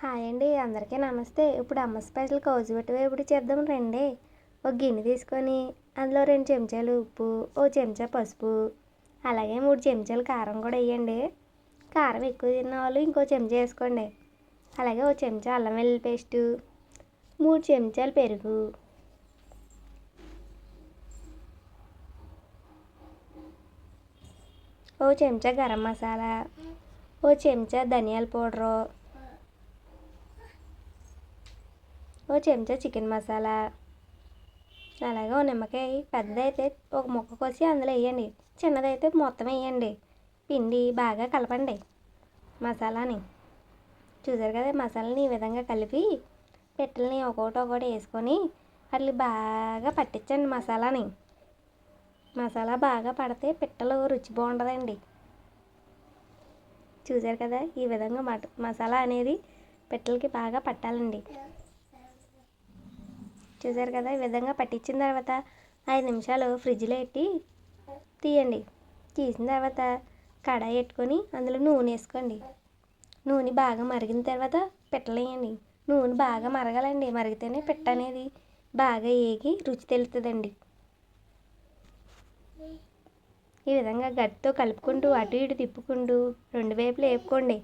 Hi అండి అందరికీ నమస్తే. ఇప్పుడు అమ్మ స్పెషల్ కౌజు పెట్టి వేపుడు చేద్దాం రండి. ఒక గిన్నె తీసుకొని అందులో రెండు చెంచాలు ఉప్పు ఓ చెంచా పసుపు అలాగే మూడు చెంచాలు కారం కూడా వేయండి. కారం ఎక్కువ తిన్న వాళ్ళు ఇంకో చెంచా వేసుకోండి. అలాగే ఓ చెంచా అల్లం వెల్లుల్లి పేస్టు మూడు చెంచాలు పెరుగు. ఓ చెంచా గరం మసాలా ఓ చెంచా ధనియాల పౌడరు ఓ చెంచా చికెన్ మసాలా. అలాగే ఓ నిమ్మకాయ పెద్దదైతే ఒక ముక్క కోసి అందులో వేయండి. చిన్నదైతే మొత్తం వేయండి. పిండి బాగా కలపండి మసాలాని. చూసారు కదా మసాలాని ఈ విధంగా కలిపి పెట్టెలని ఒకటి ఒకటి వేసుకొని అట్లా బాగా పట్టించండి మసాలాని. మసాలా బాగా పడితే పిట్టలు రుచి బాగుంటుందండి చూసారు కదా ఈ విధంగా మట మసాలా అనేది పిట్టలకి బాగా పట్టాలండి. చూసారు కదా ఈ విధంగా పట్టించిన తర్వాత ఐదు నిమిషాలు ఫ్రిడ్జ్లో పెట్టి తీయండి. తీసిన తర్వాత కడాయి పెట్టుకొని అందులో నూనె వేసుకోండి. నూనె బాగా మరిగిన తర్వాత పెట్టలేయండి. నూనె బాగా మరగాలండి. మరిగితేనే పిట్ట అనేది బాగా ఏగి రుచి తెలుస్తుందండి ఈ విధంగా గట్టితో కలుపుకుంటూ అటు ఇటు తిప్పుకుంటూ రెండు వైపులు వేపుకోండి.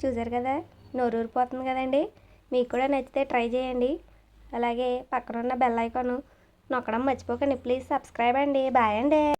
చూసారు కదా? నోరూరిపోతుంది కదండి. మీకు కూడా నచ్చితే ట్రై చేయండి. అలాగే పక్కన ఉన్న బెల్ ఐకాను నొక్కడం మర్చిపోకండి. ప్లీజ్ సబ్స్క్రైబ్ అండి. బాయ్ అండి.